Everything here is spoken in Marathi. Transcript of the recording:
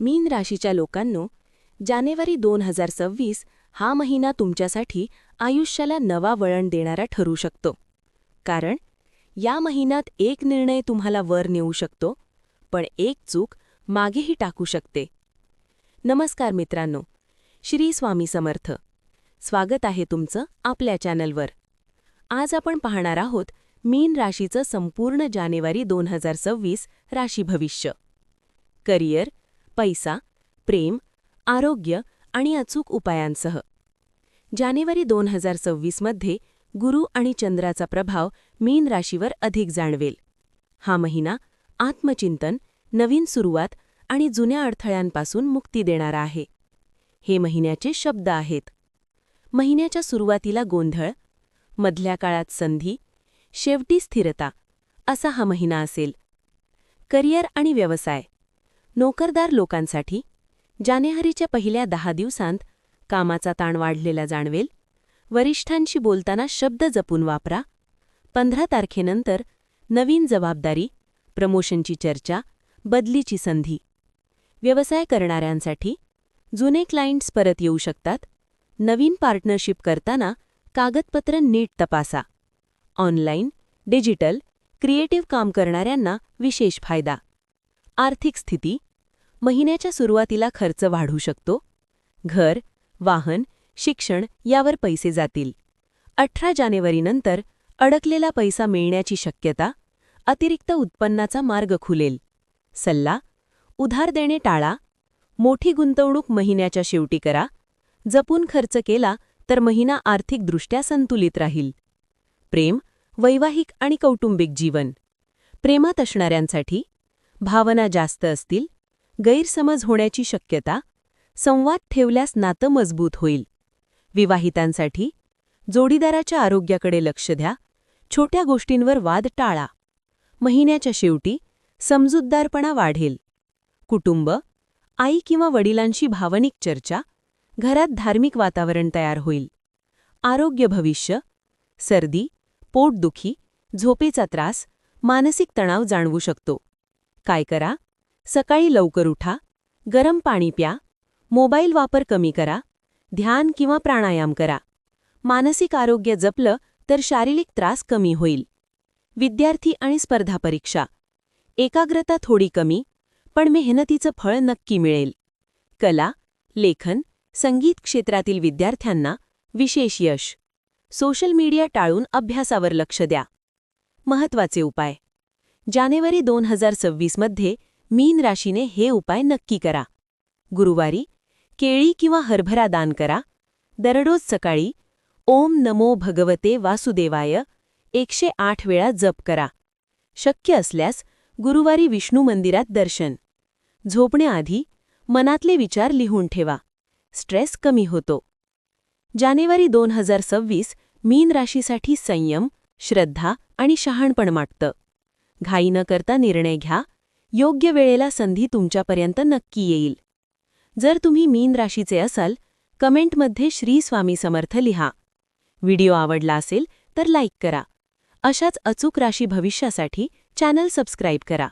मीन राशीच्या लोकांनो जानेवारी दोन हजार सव्वीस हा महिना तुमच्यासाठी आयुष्याला नवा वळण देणारा ठरू शकतो. कारण या महिन्यात एक निर्णय तुम्हाला वर नेऊ शकतो पण एक चूक मागेही टाकू शकते. नमस्कार मित्रांनो श्री स्वामी समर्थ. स्वागत आहे तुमचं आपल्या चॅनलवर. आज आपण पाहणार आहोत मीन राशीचं संपूर्ण जानेवारी दोन हजार सव्वीस राशी भविष्य. करिअर पैसा प्रेम आरोग्य आणि अचूक उपायांसह. जानेवारी दोन हजार सव्वीसमध्ये गुरु आणि चंद्राचा प्रभाव मीन राशीवर अधिक जाणवेल. हा महिना आत्मचिंतन नवीन सुरुवात आणि जुन्या अडथळ्यांपासून मुक्ती देणारा आहे. हे महिन्याचे शब्द आहेत. महिन्याच्या सुरुवातीला गोंधळ मधल्या काळात संधी शेवटी स्थिरता असा हा महिना असेल. करिअर आणि व्यवसाय. नोकरदार लोकांसाठी जानेवारीच्या पहिल्या दहा दिवसांत कामाचा ताण वाढलेला जाणवेल. वरिष्ठांशी बोलताना शब्द जपून वापरा. पंधरा तारखेनंतर नवीन जबाबदारी प्रमोशनची चर्चा बदलीची संधी. व्यवसाय करणाऱ्यांसाठी जुने क्लायंट्स परत येऊ शकतात. नवीन पार्टनरशिप करताना कागदपत्र नीट तपासा. ऑनलाईन डिजिटल क्रिएटिव्ह काम करणाऱ्यांना विशेष फायदा. आर्थिक स्थिती महिन्याच्या सुरुवातीला खर्च वाढू शकतो. घर वाहन शिक्षण यावर पैसे जातील. अठरा जानेवारीनंतर अडकलेला पैसा मिळण्याची शक्यता अतिरिक्त उत्पन्नाचा मार्ग खुलेल. सल्ला उधार देणे टाळा मोठी गुंतवणूक महिन्याच्या शेवटी करा जपून खर्च केला तर महिना आर्थिकदृष्ट्या संतुलित राहील. प्रेम वैवाहिक आणि कौटुंबिक जीवन. प्रेमात असणाऱ्यांसाठी भावना जास्त असतील गैरसमज होण्याची शक्यता संवाद ठेवल्यास नातं मजबूत होईल. विवाहितांसाठी जोडीदाराच्या आरोग्याकडे लक्ष द्या छोट्या गोष्टींवर वाद टाळा. महिन्याच्या शेवटी समजूतदारपणा वाढेल. कुटुंब आई किंवा वडिलांशी भावनिक चर्चा घरात धार्मिक वातावरण तयार होईल. आरोग्य भविष्य सर्दी पोटदुखी झोपेचा त्रास मानसिक तणाव जाणवू शकतो. काय करा? सकाळी लवकर उठा गरम पाणी प्या मोबाईल वापर कमी करा ध्यान किंवा प्राणायाम करा. मानसिक आरोग्य जपलं तर शारीरिक त्रास कमी होईल. विद्यार्थी आणि स्पर्धा परीक्षा. एकाग्रता थोडी कमी पण मेहनतीचं फळ नक्की मिळेल. कला लेखन संगीत क्षेत्रातील विद्यार्थ्यांना विशेष यश. सोशल मीडिया टाळून अभ्यासावर लक्ष द्या. महत्त्वाचे उपाय. जानेवारी दोन हजार सव्वीसमध्ये मीन राशीने हे उपाय नक्की करा. गुरुवारी केळी किंवा हरभरा दान करा. दररोज सकाळी ओम नमो भगवते वासुदेवाय एकशे आठ वेळा जप करा. शक्य असल्यास गुरुवारी विष्णू मंदिरात दर्शन. झोपण्याआधी मनातले विचार लिहून ठेवा. स्ट्रेस कमी होतो. जानेवारी दोन हजार सव्वीस मीन राशीसाठी संयम श्रद्धा आणि शहाणपण मागतं. घाई न करता निर्णय घ्या. योग्य वेळेला संधी तुमच्यापर्यंत नक्की येईल. जर तुम्ही मीन राशीचे असाल कमेंटमध्ये श्री स्वामी समर्थ लिहा. व्हिडिओ आवडला असेल तर लाईक करा. अशाच अचूक राशी भविष्यासाठी चॅनल सबस्क्राईब करा.